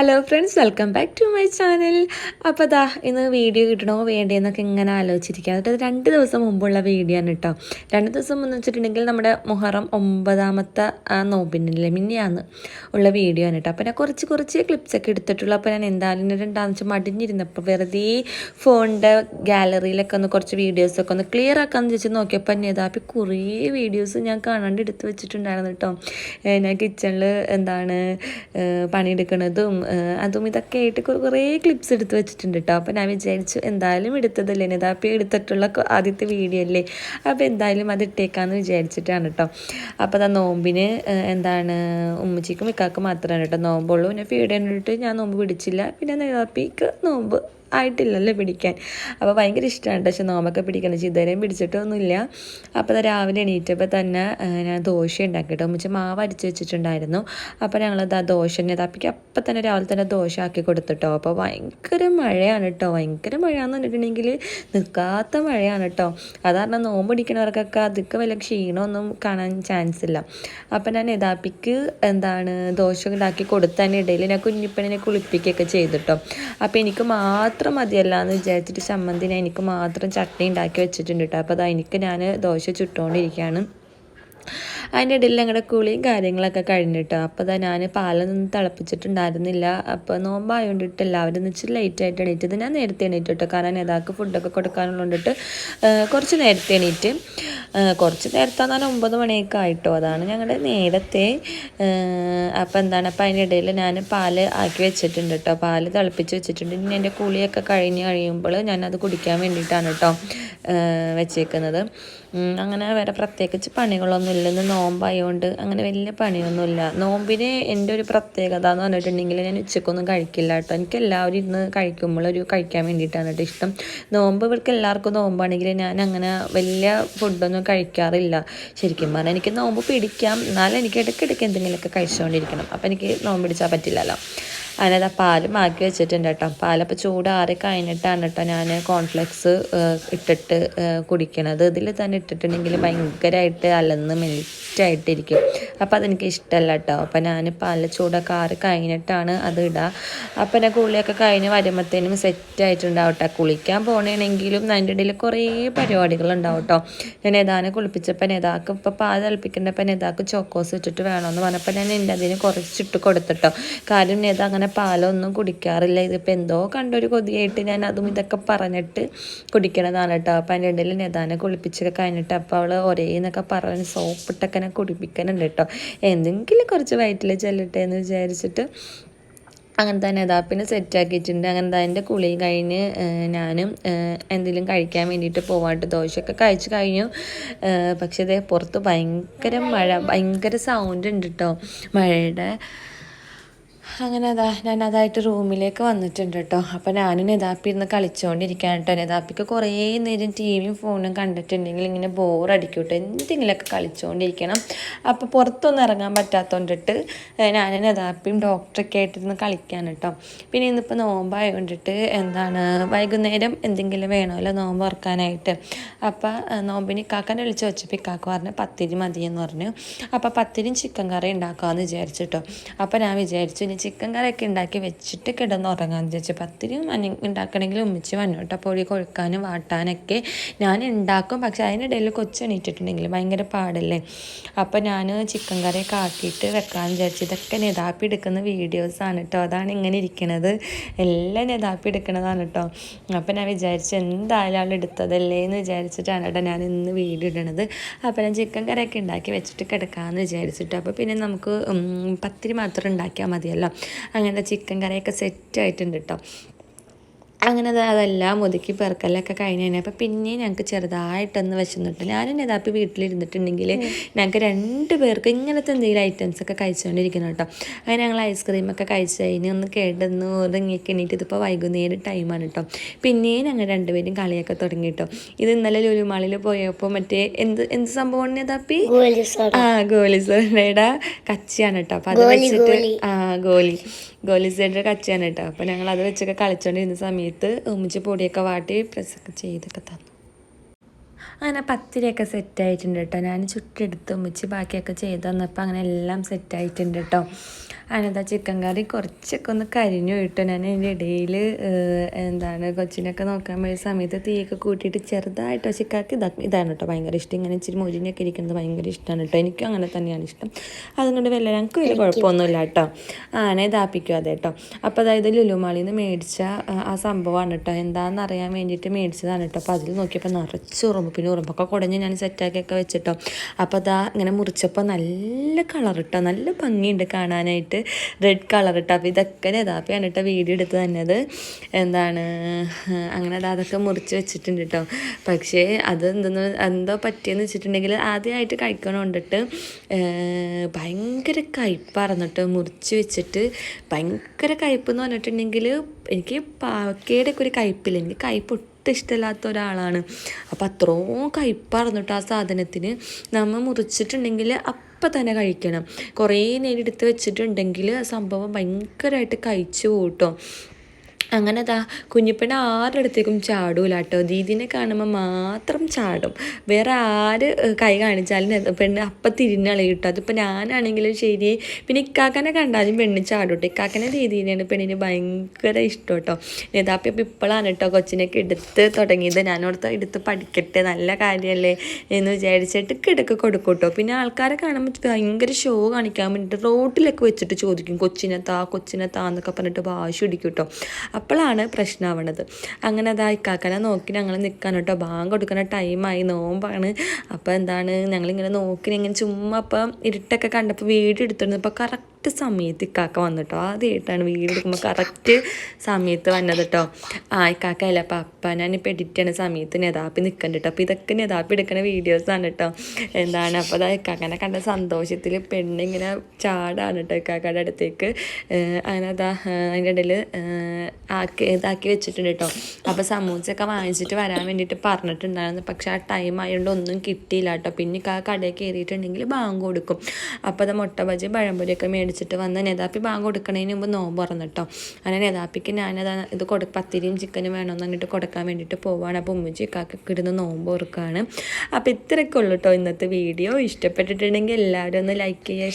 Hello friends welcome back to my channel അപ്പോൾ ദാ ഇന്ന് വീഡിയോ കിട്ടണോ വേണ്ടേന്നൊക്കെ ഇങ്ങനെ ആലോചിച്ചിരിക്കുക എന്നിട്ട് രണ്ട് ദിവസം മുമ്പുള്ള വീഡിയോ ആണ് കേട്ടോ രണ്ട് ദിവസം മുമ്പ് വെച്ചിട്ടുണ്ടെങ്കിൽ നമ്മുടെ മുഹറം ഒമ്പതാമത്തെ ആ മിന്നിയാന്ന് ഉള്ള വീഡിയോ ആണ് കേട്ടോ അപ്പോൾ ഞാൻ കുറച്ച് കുറച്ച് ക്ലിപ്സൊക്കെ എടുത്തിട്ടുള്ളൂ. അപ്പോൾ ഞാൻ എന്തായാലും രണ്ടാന്ന് വെച്ചാൽ മടിഞ്ഞിരുന്നപ്പോൾ വെറുതെ ഫോണിന്റെ ഗാലറിയിലൊക്കെ ഒന്ന് കുറച്ച് വീഡിയോസൊക്കെ ഒന്ന് ക്ലിയർ ആക്കാമെന്ന് ചോദിച്ച് നോക്കിയപ്പോൾ തന്നെ ഇതാ അപ്പോൾ കുറേ വീഡിയോസ് ഞാൻ കാണാണ്ട് എടുത്ത് വെച്ചിട്ടുണ്ടായിരുന്നു കേട്ടോ ഞാൻ കിച്ചണിൽ എന്താണ് പണിയെടുക്കുന്നതും അതും ഇതൊക്കെ ആയിട്ട് കുറേ ക്ലിപ്സ് എടുത്ത് വെച്ചിട്ടുണ്ട് കേട്ടോ അപ്പോൾ ഞാൻ വിചാരിച്ചു എന്തായാലും എടുത്തതല്ലേ? നിതാപ്പി എടുത്തിട്ടുള്ള ആദ്യത്തെ വീഡിയോ അല്ലേ? അപ്പോൾ എന്തായാലും അത് ഇട്ടേക്കാന്ന് വിചാരിച്ചിട്ടാണ് കേട്ടോ അപ്പോൾ അതാ നോമ്പിന് എന്താണ് ഉമ്മച്ചിക്കും ഇക്കാക്കും മാത്രമാണ് കേട്ടോ നോമ്പുള്ളൂ. പിന്നെ ഫീഡ് കണ്ടിട്ട് ഞാൻ നോമ്പ് പിടിച്ചില്ല. പിന്നെ നിതാപ്പിക്ക് നോമ്പ് ആയിട്ടില്ലല്ലോ പിടിക്കാൻ. അപ്പോൾ ഭയങ്കര ഇഷ്ടമാണ് പക്ഷെ നോമ്പൊക്കെ പിടിക്കണം. പക്ഷെ ഇതുവരെയും പിടിച്ചിട്ടൊന്നുമില്ല. അപ്പോൾ രാവിലെ എണീറ്റപ്പോൾ തന്നെ ഞാൻ ദോശ ഉണ്ടാക്കി ഉണ്ടാക്കിയിട്ട് ഉമ്മച്ച മാവ് അടിച്ച് വെച്ചിട്ടുണ്ടായിരുന്നു. അപ്പോൾ ഞങ്ങളത് ആ ദോശ തന്നെ തപ്പിക്ക്. അപ്പം തന്നെ രാവിലെ തന്നെ ദോശ ആക്കി കൊടുത്തിട്ടോ അപ്പോൾ ഭയങ്കര മഴയാണ് കേട്ടോ ഭയങ്കര മഴയാന്ന് പറഞ്ഞിട്ടുണ്ടെങ്കിൽ നിൽക്കാത്ത മഴയാണ് കേട്ടോ അത് കാരണം നോമ്പ് പിടിക്കണവർക്കൊക്കെ അതൊക്കെ വല്ല ക്ഷീണമൊന്നും കാണാൻ ചാൻസ് ഇല്ല. അപ്പം ഞാൻ യഥാപ്പിക്ക് എന്താണ് ദോശ ഉണ്ടാക്കി കൊടുത്തതിനിടയിൽ ഞാൻ കുഞ്ഞിപ്പണിനെ കുളിപ്പിക്കുകയൊക്കെ ചെയ്തിട്ടോ അപ്പോൾ എനിക്ക് മാത്രം മതിയല്ല എന്ന് വിചാരിച്ചിട്ട് ചമ്മന്തിനെ എനിക്ക് മാത്രം ചട്നി ഉണ്ടാക്കി വെച്ചിട്ടുണ്ട് കേട്ടോ അപ്പോൾ അത് എനിക്ക് ഞാൻ ദോശ ചുട്ടുകൊണ്ടിരിക്കുകയാണ് അതിന്റെ ഇടയിൽ ഞങ്ങളുടെ കുളിയും കാര്യങ്ങളൊക്കെ കഴിഞ്ഞിട്ടോ. അപ്പോൾ തന്നെ ഞാൻ പാലൊന്നും തിളപ്പിച്ചിട്ടുണ്ടായിരുന്നില്ല. അപ്പോൾ നോമ്പായോണ്ടിട്ട് എല്ലാവരും ഇച്ചിരി ലേറ്റ് ആയിട്ട് എണീറ്റത് ഞാൻ നേരത്തെ എണീറ്റ് കേട്ടോ കാരണം നേതാക്ക് ഫുഡൊക്കെ കൊടുക്കാനുള്ളതുകൊണ്ടിട്ട് കുറച്ച് നേരത്തെ എണീറ്റ് കുറച്ച് നേരത്തെ എന്നാൽ ഒമ്പത് മണിയൊക്കെ ആയിട്ടോ. അതാണ് ഞങ്ങളുടെ നേരത്തെ അപ്പോൾ എന്താണ്? അപ്പോൾ അതിന്റെ ഇടയിൽ ഞാൻ പാൽ ആക്കി വെച്ചിട്ടുണ്ട് കേട്ടോ പാൽ തിളപ്പിച്ച് വെച്ചിട്ടുണ്ട്. ഇനി എന്റെ കുളിയൊക്കെ കഴിഞ്ഞ് കഴിയുമ്പോൾ ഞാനത് കുടിക്കാൻ വേണ്ടിയിട്ടാണ് കേട്ടോ വെച്ചേക്കുന്നത്. അങ്ങനെ വേറെ പ്രത്യേകിച്ച് പണികളൊന്നും ഇല്ല. ഇന്ന് നോമ്പായതുകൊണ്ട് അങ്ങനെ വലിയ പണിയൊന്നുമില്ല നോമ്പിന് എന്റെ ഒരു പ്രത്യേകത എന്ന് പറഞ്ഞിട്ടുണ്ടെങ്കിൽ ഞാൻ ഉച്ചക്കൊന്നും കഴിക്കില്ല കേട്ടോ. എനിക്ക് എല്ലാവരും ഇരുന്ന് കഴിക്കുമ്പോൾ ഒരു കഴിക്കാൻ വേണ്ടിയിട്ടാണ് കേട്ടോ ഇഷ്ടം. നോമ്പ് ഇവർക്ക് എല്ലാവർക്കും നോമ്പാണെങ്കിൽ ഞാൻ അങ്ങനെ വലിയ ഫുഡൊന്നും കഴിക്കാറില്ല. ശരിക്കും പറഞ്ഞാൽ എനിക്ക് നോമ്പ് പിടിക്കാം. എന്നാലും എനിക്ക് ഇടയ്ക്കിടയ്ക്ക് എന്തെങ്കിലുമൊക്കെ കഴിച്ചുകൊണ്ടിരിക്കണം. അപ്പോൾ എനിക്ക് നോമ്പ് പിടിച്ചാൽ പറ്റില്ലല്ലോ. അതിനകത്ത് പാൽ മാറ്റി വെച്ചിട്ടുണ്ട് കേട്ടോ. പാലപ്പോൾ ചൂടാറി കഴിഞ്ഞിട്ടാണ് കേട്ടോ ഞാൻ കോൺഫ്ലെക്സ് ഇട്ടിട്ട് കുടിക്കണത്. ഇതിൽ തന്നെ ഇട്ടിട്ടുണ്ടെങ്കിൽ ഭയങ്കരമായിട്ട് അലന്ന് മെൽറ്റായിട്ടിരിക്കും അപ്പോൾ അതെനിക്ക് ഇഷ്ടമല്ല കേട്ടോ. അപ്പോൾ ഞാൻ പാൽ ചൂടൊക്കെ ആറി കഴിഞ്ഞിട്ടാണ് അത് ഇടുക അപ്പോൾ എന്റെ കുളിയൊക്കെ കഴിഞ്ഞ് വരുമ്പോഴത്തേനും സെറ്റ് ആയിട്ടുണ്ടാവും കേട്ടോ. കുളിക്കാൻ പോകണമെങ്കിലും അതിന്റെ ഇടയിൽ കുറേ പരിപാടികളുണ്ടാവും കേട്ടോ. ഞാൻ ഏതാനും കുളിപ്പിച്ചപ്പോൾ നേതാക്ക് ഇപ്പോൾ പാൽ തിളപ്പിക്കേണ്ടപ്പോൾ നേതാക്ക് ചോക്കോസ് ഇട്ടിട്ട് വേണമെന്ന് പറഞ്ഞപ്പോൾ ഞാൻ എന്റെ അതിന് കുറച്ചിട്ട് കൊടുത്തിട്ടോ കാര്യം നേതാ അങ്ങനെ പാലൊന്നും കുടിക്കാറില്ല. ഇതിപ്പോൾ എന്തോ കണ്ടൊരു കൊതിയായിട്ട് ഞാൻ അതും ഇതൊക്കെ പറഞ്ഞിട്ട് കുടിക്കണതാണ് കേട്ടോ അപ്പം അതിന്റെ ഇടയിൽ നെതാനെ കുളിപ്പിച്ചൊക്കെ കഴിഞ്ഞിട്ട് അപ്പോൾ അവൾ ഒരേ എന്നൊക്കെ പറഞ്ഞ് സോപ്പിട്ടൊക്കെ എന്നെ കുടിപ്പിക്കാനുണ്ട് കേട്ടോ എന്തെങ്കിലും കുറച്ച് വയറ്റിൽ ചെല്ലട്ടെ എന്ന് വിചാരിച്ചിട്ട് അങ്ങനെ തന്നെ അതാ പിന്നെ സെറ്റാക്കിയിട്ടുണ്ട് അങ്ങനെ എന്റെ കുളി കഴിഞ്ഞ് ഞാനും എന്തെങ്കിലും കഴിക്കാൻ വേണ്ടിയിട്ട് പോവാട്ട് ദോശയൊക്കെ കഴിച്ചു കഴിഞ്ഞു. പക്ഷേ ഇതേ പുറത്ത് ഭയങ്കര മഴ ഭയങ്കര സൗണ്ട് ഉണ്ട് കേട്ടോ മഴയുടെ അങ്ങനെ അതാ ഞാൻ അതായിട്ട് റൂമിലേക്ക് വന്നിട്ടുണ്ട് കേട്ടോ. അപ്പോൾ ഞാനും നെതാപ്പി ഇരുന്ന് കളിച്ചുകൊണ്ടിരിക്കുകയാണ് കേട്ടോ. നെതാപ്പിക്ക് കുറേ നേരം ടി വിയും ഫോണും കണ്ടിട്ടുണ്ടെങ്കിൽ ഇങ്ങനെ ബോറടിക്കും കേട്ടോ. എന്തെങ്കിലുമൊക്കെ കളിച്ചുകൊണ്ടിരിക്കണം അപ്പോൾ പുറത്തൊന്നും ഇറങ്ങാൻ പറ്റാത്തതുകൊണ്ടിട്ട് ഞാൻ നെതാപ്പിയും ഡോക്ടറൊക്കെ ആയിട്ടിരുന്ന് കളിക്കാൻ കേട്ടോ. പിന്നെ ഇന്നിപ്പോൾ നോമ്പായതുകൊണ്ടിട്ട് എന്താണ് വൈകുന്നേരം എന്തെങ്കിലും വേണമല്ലോ നോമ്പ് ഉറക്കാനായിട്ട് അപ്പോൾ നോമ്പിന് ഇക്കാക്കനെ വിളിച്ച് വെച്ചപ്പോൾ ഇക്കാക്ക പറഞ്ഞു പത്തിരി മതിയെന്ന് പറഞ്ഞു. അപ്പോൾ പത്തിരിയും ചിക്കൻ കറി ഉണ്ടാക്കാമെന്ന് വിചാരിച്ചു കേട്ടോ. അപ്പോൾ ഞാൻ വിചാരിച്ചു ഇനി ചിക്കൻ കറിയൊക്കെ ഉണ്ടാക്കി വെച്ചിട്ട് കിടന്നുറങ്ങാമെന്ന് വിചാരിച്ചു. പത്തിരിയും ഉണ്ടാക്കണമെങ്കിൽ ഉമ്മിച്ച് വന്നു കേട്ടോ. പൊടി കൊഴുക്കാനും വാട്ടാനൊക്കെ ഞാൻ ഉണ്ടാക്കും. പക്ഷെ അതിനിടയിൽ കൊച്ചെണീറ്റിട്ടുണ്ടെങ്കിൽ ഭയങ്കര പാടല്ലേ? അപ്പോൾ ഞാൻ ചിക്കൻ കറിയൊക്കെ ആക്കിയിട്ട് വെക്കാമെന്ന് വിചാരിച്ചു. ഇതൊക്കെ നെതാപ്പി എടുക്കുന്ന വീഡിയോസാണ് കേട്ടോ. അതാണ് ഇങ്ങനെ ഇരിക്കുന്നത് എല്ലാം നെതാപ്പി എടുക്കുന്നതാണ് കേട്ടോ. അപ്പോൾ ഞാൻ വിചാരിച്ചു എന്തായാലും ആൾ എടുത്തതല്ലേ എന്ന് വിചാരിച്ചിട്ടാണ് കേട്ടോ ഞാൻ ഇന്ന് വീഡിയോ ഇടണത്. അപ്പോൾ ഞാൻ ചിക്കൻ കറിയൊക്കെ ഉണ്ടാക്കി വെച്ചിട്ട് കിടക്കാമെന്ന് വിചാരിച്ചിട്ട്. അപ്പോൾ പിന്നെ നമുക്ക് പത്തിരി മാത്രം ഉണ്ടാക്കിയാൽ മതിയല്ലോ. അങ്ങനെ ചിക്കൻ കറിയൊക്കെ സെറ്റായിട്ടുണ്ട് കേട്ടോ അങ്ങനെ അത് അതെല്ലാം ഒതുക്കി പെറുക്കലൊക്കെ കഴിഞ്ഞ് കഴിഞ്ഞപ്പോൾ പിന്നെ ഞങ്ങൾക്ക് ചെറുതായിട്ടൊന്ന് വിശന്നിട്ട് ഞാനും യഥാപ്പി വീട്ടിലിരുന്നിട്ടുണ്ടെങ്കിൽ ഞങ്ങൾക്ക് രണ്ട് പേർക്ക് ഇങ്ങനത്തെ എന്തെങ്കിലും ഐറ്റംസ് ഒക്കെ കഴിച്ചുകൊണ്ടിരിക്കണം കേട്ടോ അങ്ങനെ ഞങ്ങൾ ഐസ്ക്രീമൊക്കെ കഴിച്ച് കഴിഞ്ഞ് ഒന്ന് കേട്ടെന്ന് ഒതുങ്ങിയൊക്കെ എണീറ്റ് ഇതിപ്പോൾ വൈകുന്നേരം ടൈമാണ് കേട്ടോ പിന്നെയും ഞങ്ങൾ രണ്ടുപേരും കളിയൊക്കെ തുടങ്ങി കേട്ടോ ഇത് ഇന്നലെ ലുലുമാളിൽ പോയപ്പോൾ മറ്റേ എന്ത് എന്ത് സംഭവമാണ് യഥാപ്പി ആ ഗോലി സോഡയുടെ കച്ചിയാണ് കേട്ടോ അപ്പം അത് വെച്ചിട്ട് ആ ഗോലി. ഗോലി സോഡയുടെ കച്ചിയാണ് കേട്ടോ. അപ്പൊ ഞങ്ങൾ അത് വെച്ചൊക്കെ കളിച്ചോണ്ടിരുന്ന സമയത്ത് ഉമ്മിച്ച് പൊടിയൊക്കെ വാട്ടി പ്രസ്സൊക്കെ ചെയ്തൊക്കെ തന്നു. അങ്ങനെ പത്തിരിയൊക്കെ സെറ്റായിട്ടുണ്ട് കേട്ടോ. ഞാൻ ചുട്ടെടുത്ത് ഉമ്മിച്ച് ബാക്കിയൊക്കെ ചെയ്ത് തന്നപ്പോൾ അങ്ങനെ എല്ലാം സെറ്റായിട്ടുണ്ട് കേട്ടോ. അതിനെന്താ ചിക്കൻ കറി കുറച്ചൊക്കെ ഒന്ന് കരിഞ്ഞു കിട്ടും. ഞാൻ അതിന്റെ ഇടയിൽ എന്താണ് കൊച്ചിനൊക്കെ നോക്കാൻ പോയ സമയത്ത് തീയൊക്കെ കൂട്ടിയിട്ട് ചെറുതായിട്ടോ ചിക്കാക്ക് ഇതാ ഇതാണ് കേട്ടോ ഭയങ്കര ഇഷ്ടം. ഇങ്ങനെ ഇച്ചിരി മുരിഞ്ഞൊക്കെ ഇരിക്കുന്നത് ഭയങ്കര ഇഷ്ടമാണ് കേട്ടോ. എനിക്കും അങ്ങനെ തന്നെയാണ് ഇഷ്ടം. അതുകൊണ്ട് വല്ല ഞങ്ങൾക്ക് വലിയ കുഴപ്പമൊന്നുമില്ല കേട്ടോ. ആനെ ഇതാപ്പിക്കും അതെ കേട്ടോ. അപ്പോൾ അതായത് ലുലുമാളിൽ നിന്ന് മേടിച്ച ആ, ആ സംഭവമാണ് കേട്ടോ. എന്താണെന്ന് അറിയാൻ വേണ്ടിയിട്ട് മേടിച്ചതാണ് കേട്ടോ. അപ്പോൾ അതിൽ നോക്കിയപ്പോൾ നിറച്ചുറുമ്പ് പിന്നെ ഉറുമ്പൊക്കെ കുടഞ്ഞ് ഞാൻ സെറ്റാക്കിയൊക്കെ വെച്ചിട്ടോ. അപ്പോൾ അതാ ഇങ്ങനെ മുറിച്ചപ്പോൾ നല്ല കളർ ഇട്ടോ. നല്ല ഭംഗിയുണ്ട് കാണാനായിട്ട്. റെഡ് കളർ ഇട്ടോ. അപ്പോൾ ഇതൊക്കെ യഥാപ്പിയാണ് കേട്ടോ വീഡിയോ എടുത്ത് തന്നത്. എന്താണ്? അങ്ങനെ അത് അതൊക്കെ മുറിച്ച് വെച്ചിട്ടുണ്ട് കേട്ടോ പക്ഷേ അത് എന്തെന്ന് എന്തോ പറ്റിയെന്ന് വെച്ചിട്ടുണ്ടെങ്കിൽ ആദ്യമായിട്ട് കഴിക്കണോണ്ടിട്ട് ഭയങ്കര കയ്പ്പായിരുന്നു കേട്ടോ മുറിച്ച് വെച്ചിട്ട്. ഭയങ്കര കയ്പ്പ് എന്ന് പറഞ്ഞിട്ടുണ്ടെങ്കിൽ എനിക്ക് പാക്കയുടെ ഒക്കെ ഒരു കയ്പ്പില്ല. എനിക്ക് കയ്പ്പ് ഒട്ടും ഇഷ്ടമില്ലാത്ത ഒരാളാണ്. അപ്പം അത്രയും കയ്പ്പായിരുന്നു കേട്ടോ ആ സാധനത്തിന് നമ്മൾ മുറിച്ചിട്ടുണ്ടെങ്കിൽ അപ്പം തന്നെ കഴിക്കണം. കുറേ നേരം എടുത്ത് വെച്ചിട്ടുണ്ടെങ്കിൽ സംഭവം ഭയങ്കരമായിട്ട് കഴിച്ചു പോട്ടോ അങ്ങനെ ദാ കുഞ്ഞിപ്പെണ്ണ ആരുടെ അടുത്തേക്കും ചാടൂല കേട്ടോ ദീദിനെ കാണുമ്പോൾ മാത്രം ചാടും. വേറെ ആര് കൈ കാണിച്ചാലും പെണ്ണ് അപ്പം തിരിഞ്ഞളി കിട്ടും അതിപ്പോൾ ഞാനാണെങ്കിലും ശരി. പിന്നെ ഇക്കാക്കനെ കണ്ടാലും പെണ്ണ് ചാടും കേട്ടോ ഇക്കാക്കനെ ദീദീനെയാണ് പെണ്ണിന് ഭയങ്കര ഇഷ്ടം കേട്ടോ നേതാപ്പി അപ്പം ഇപ്പോഴാണ് കേട്ടോ കൊച്ചിനൊക്കെ എടുത്ത് തുടങ്ങിയത്. ഞാനോടത്ത് എടുത്ത് പഠിക്കട്ടെ നല്ല കാര്യമല്ലേ എന്ന് വിചാരിച്ചിട്ട് കിടക്ക് കൊടുക്കും കേട്ടോ പിന്നെ ആൾക്കാരെ കാണുമ്പോൾ ഭയങ്കര ഷോ കാണിക്കാൻ വേണ്ടിയിട്ട് റോട്ടിലൊക്കെ വെച്ചിട്ട് ചോദിക്കും. കൊച്ചിനെ താ കൊച്ചിനെ താ എന്നൊക്കെ പറഞ്ഞിട്ട് വാശി പിടിക്കും കേട്ടോ അപ്പോഴാണ് പ്രശ്നമാവണത്. അങ്ങനെ അതാ ഇക്കാക്കനെ നോക്കി ഞങ്ങൾ നിൽക്കാൻ കേട്ടോ. ബാങ്ക് കൊടുക്കുന്ന ടൈമായി നോമ്പാണ്. അപ്പോൾ എന്താണ്? ഞങ്ങളിങ്ങനെ നോക്കി ഇങ്ങനെ ചുമ്മാ അപ്പം ഇരുട്ടൊക്കെ കണ്ടപ്പോൾ വീഡിയോ എടുത്തിരുന്നപ്പോൾ കറക്റ്റ് സമയത്ത് ഇക്കാക്ക വന്നിട്ടോ ആദ്യമായിട്ടാണ് വീഡിയോ എടുക്കുമ്പോൾ കറക്റ്റ് സമയത്ത് വന്നത് കേട്ടോ. ആ അല്ല അപ്പം അപ്പ ഞാനിപ്പോൾ എഡിറ്റ് ചെയ്യണ സമയത്ത് നെതാപ്പി നിൽക്കണ്ട കേട്ടോ. അപ്പോൾ ഇതൊക്കെ നെതാപ്പി എടുക്കുന്ന വീഡിയോസാണ് കേട്ടോ. എന്താണ്? അപ്പോൾ അതാ ഇക്കാക്കനെ കണ്ട സന്തോഷത്തിൽ പെണ്ണിങ്ങനെ ചാടാണ് കേട്ടോ ഇക്കാക്കയുടെ അടുത്തേക്ക്. അങ്ങനെ അതാ അതിന്റെ ഇടയിൽ ആക്കി ഇതാക്കി വെച്ചിട്ടുണ്ട് കേട്ടോ അപ്പോൾ സമൂസയൊക്കെ വാങ്ങിച്ചിട്ട് വരാൻ വേണ്ടിയിട്ട് പറഞ്ഞിട്ടുണ്ടായിരുന്നു. പക്ഷേ ആ ടൈം ആയതുകൊണ്ട് ഒന്നും കിട്ടിയില്ല കേട്ടോ പിന്നെ ആ കടയിൽ കയറിയിട്ടുണ്ടെങ്കിൽ ബാങ്ക് കൊടുക്കും. അപ്പോൾ അത് മുട്ട ബജി പഴംപൊരിയൊക്കെ മേടിച്ചിട്ട് വന്ന് നെതാപ്പി ബാങ്ക് കൊടുക്കണതിന് മുമ്പ് നോമ്പ് തുറന്നു കേട്ടോ അങ്ങനെ നെതാപ്പിക്ക് ഞാനത് ഇത് കൊടു പത്തിരിയും ചിക്കനും വേണമെന്ന് പറഞ്ഞിട്ട് കൊടുക്കാൻ വേണ്ടിയിട്ട് പോവാണ്. അപ്പോൾ ഉമ്മച്ചി കാക്കൊക്കെ ഇടുന്ന നോമ്പ് ഓർക്കാണ് അപ്പോൾ ഇത്രയൊക്കെ ഉള്ളൂ കേട്ടോ ഇന്നത്തെ വീഡിയോ. ഇഷ്ടപ്പെട്ടിട്ടുണ്ടെങ്കിൽ എല്ലാവരും ഒന്ന് ലൈക്ക് ചെയ്യുക